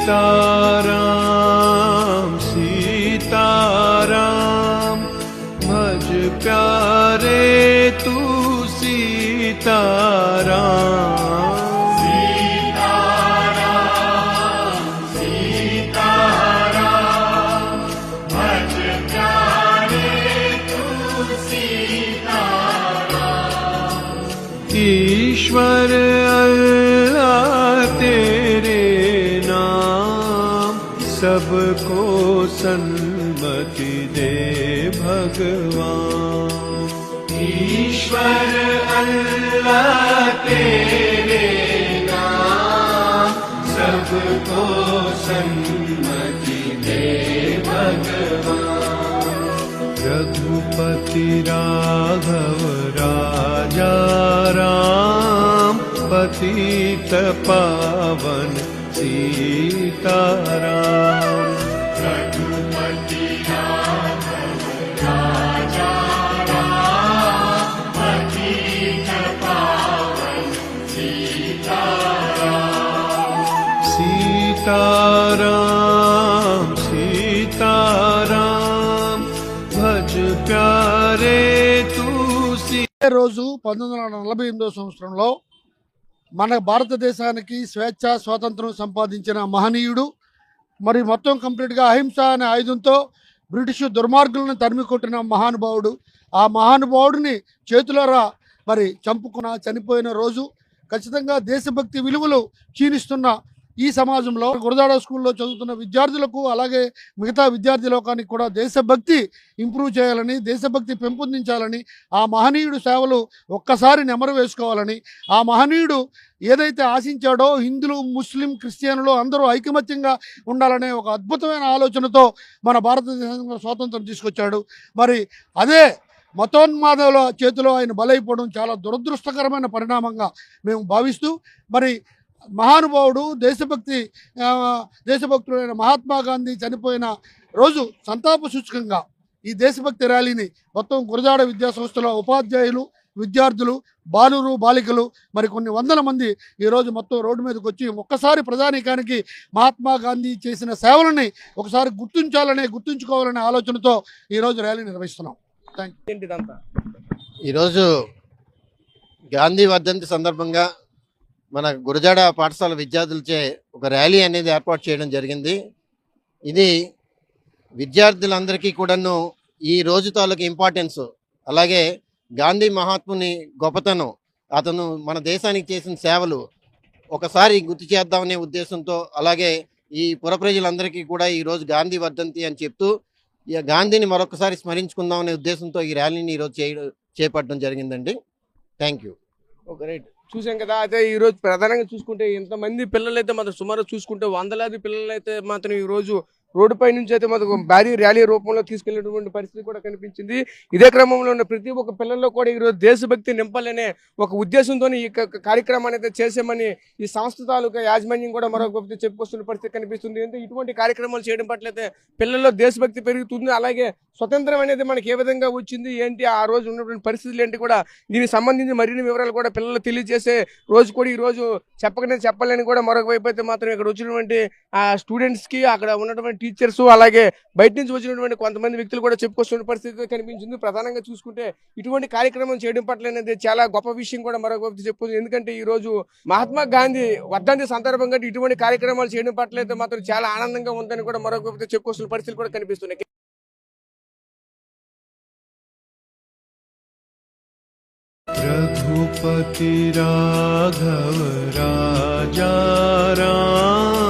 सीताराम सीताराम भज प्यारे तू सीताराम ईश्वर सबको सन्मति दे भगवान। ईश्वर अल्लाह तेरे नाम सबको सन्मति दे भगवान। रघुपति राघव राजा राम पतित पावन सीताराम सीताराम सीताराम भज प्यारे तू सी ఇదే రోజు పంతొమ్మిది వందల నలభై ఎనిమిదో సంవత్సరంలో మన భారతదేశానికి స్వేచ్ఛ స్వాతంత్రం సంపాదించిన మహనీయుడు మరి మొత్తం కంప్లీట్గా అహింస అనే ఆయుధంతో బ్రిటిష్ దుర్మార్గులను తరిమి కొట్టిన మహానుభావుడు ఆ మహానుభావుడిని చేతులారా మరి చంపుకున్న చనిపోయిన రోజు ఖచ్చితంగా దేశభక్తి విలువలు క్షీణిస్తున్న ఈ సమాజంలో గురజాడ స్కూల్లో చదువుతున్న విద్యార్థులకు అలాగే మిగతా విద్యార్థి లోకానికి కూడా దేశభక్తి ఇంప్రూవ్ చేయాలని దేశభక్తి పెంపొందించాలని ఆ మహనీయుడు సేవలు ఒక్కసారి నెమరు వేసుకోవాలని ఆ మహనీయుడు ఏదైతే ఆశించాడో హిందులు ముస్లిం క్రిస్టియన్లు అందరూ ఐకమత్యంగా ఉండాలనే ఒక అద్భుతమైన ఆలోచనతో మన భారతదేశంలో స్వాతంత్రం తీసుకొచ్చాడు. మరి అదే మతోన్మాదాల చేతిలో ఆయన బలైపోవడం చాలా దురదృష్టకరమైన పరిణామంగా మేము భావిస్తూ మరి మహానుభావుడు దేశభక్తి దేశభక్తుడైన మహాత్మా గాంధీ చనిపోయిన రోజు సంతాప సూచకంగా ఈ దేశభక్తి ర్యాలీని మొత్తం గురజాడ విద్యాసంస్థల ఉపాధ్యాయులు విద్యార్థులు బాలురు బాలికలు మరి కొన్ని వందల మంది ఈరోజు మొత్తం రోడ్డు మీదకి వచ్చి ఒక్కసారి ప్రజానీకానికి మహాత్మా గాంధీ చేసిన సేవలని ఒకసారి గుర్తించాలనే గుర్తుంచుకోవాలనే ఆలోచనతో ఈరోజు ర్యాలీ నిర్వహిస్తున్నాం. థ్యాంక్ యూ ఈరోజు గాంధీ వర్ధంతి సందర్భంగా మన గురజాడ పాఠశాల విద్యార్థులచే ఒక ర్యాలీ అనేది ఏర్పాటు చేయడం జరిగింది. ఇది విద్యార్థులందరికీ కూడాను ఈ రోజు తాలూకు ఇంపార్టెన్స్. అలాగే గాంధీ మహాత్ముని గొప్పతనం అతను మన దేశానికి చేసిన సేవలు ఒకసారి గుర్తు చేద్దామనే ఉద్దేశంతో అలాగే ఈ పుర ప్రజలందరికీ కూడా ఈరోజు గాంధీ వర్ధంతి అని చెప్తూ ఈ గాంధీని మరొకసారి స్మరించుకుందామనే ఉద్దేశంతో ఈ ర్యాలీని ఈరోజు చేయ చేపట్టడం జరిగిందండి. థ్యాంక్ యూ ఓకే రైట్ చూసాం కదా అయితే ఈరోజు ప్రధానంగా చూసుకుంటే ఎంతమంది పిల్లలైతే మాత్రం సుమారు చూసుకుంటే వందలాది పిల్లలైతే మాత్రం ఈ రోజు రోడ్డుపై నుంచి అయితే మనకు భారీ ర్యాలీ రూపంలో తీసుకెళ్ళేటువంటి పరిస్థితి కూడా కనిపించింది. ఇదే క్రమంలో ఉన్న ప్రతి ఒక్క పిల్లల్లో కూడా ఈ దేశభక్తి నింపాలనే ఒక ఉద్దేశంతో ఈ కార్యక్రమాన్ని అయితే చేసామని ఈ సంస్థ తాలూకా యాజమాన్యం కూడా మరొక చెప్పుకొస్తున్న పరిస్థితి కనిపిస్తుంది. అంటే ఇటువంటి కార్యక్రమాలు చేయడం పట్లయితే పిల్లల్లో దేశభక్తి పెరుగుతుంది. అలాగే స్వతంత్రం అనేది మనకి ఏ విధంగా వచ్చింది ఏంటి ఆ రోజు ఉన్నటువంటి పరిస్థితులు ఏంటి కూడా దీనికి సంబంధించి మరిన్ని వివరాలు కూడా పిల్లలు తెలియజేసే రోజు కూడా ఈ రోజు చెప్పకనే చెప్పాలని కూడా మరొక వైపు అయితే మాత్రం ఇక్కడ వచ్చినటువంటి ఆ స్టూడెంట్స్కి అక్కడ ఉన్నటువంటి టీచర్స్ అలాగే బయట నుంచి వచ్చినటువంటి కొంతమంది వ్యక్తులు కూడా చెప్పుకొస్తున్న పరిస్థితి కనిపించింది ప్రధానంగా చూసుకుంటే ఇటువంటి కార్యక్రమం చేయడం పట్ల అనేది చాలా గొప్ప విషయం కూడా మరొక వైపు చెప్పొచ్చు ఎందుకంటే ఈ రోజు మహాత్మా గాంధీ వర్ధంతి సందర్భంగా ఇటువంటి కార్యక్రమాలు చేయడం పట్ల అయితే మాత్రం చాలా ఆనందంగా ఉందని కూడా మరొక వైపు చెప్పుకొస్తున్న పరిస్థితులు కూడా కనిపిస్తున్నాయి रघुपति राघव राजा राम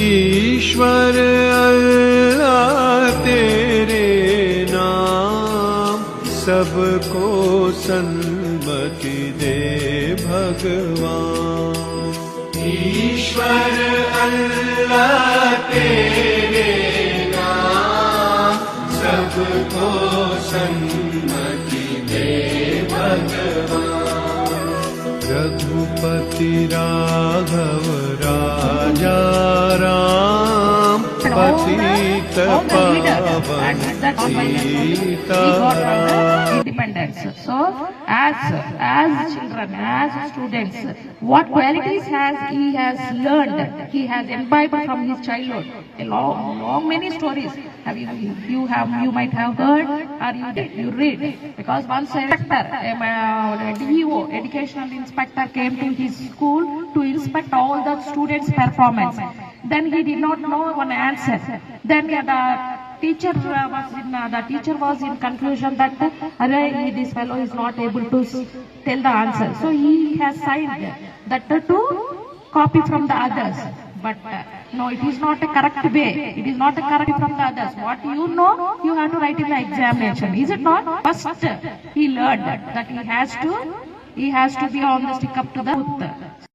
ईश्वर, अल्लाह तेरे नाम सबको सन्मति दे भगवान। ईश्वर, अल्लाह तेरे नाम सबको सन्मति दे भगवान। रघुपति राघव राजा राम पतित all the leaders पावन and that's why we got Sitaram independence. So, as as children, as students, what qualities has he has learned? He has imbibed from his childhood. A long, long many stories. Have you you have you might have heard or you did you read because once a inspector, um, uh, DEO, educational inspector, came to his school to inspect all the students' performance. Then he did not know one answer. Then the teacher uh, was in uh, the teacher was in confusion that uh, this fellow is not able to tell the answer so he has signed that uh, to copy from the others but uh, no it is not a correct way. It is not a correct from the others. What you know you have to write in the examination is it not? First he learned that he has to he has to be on the stick up to the truth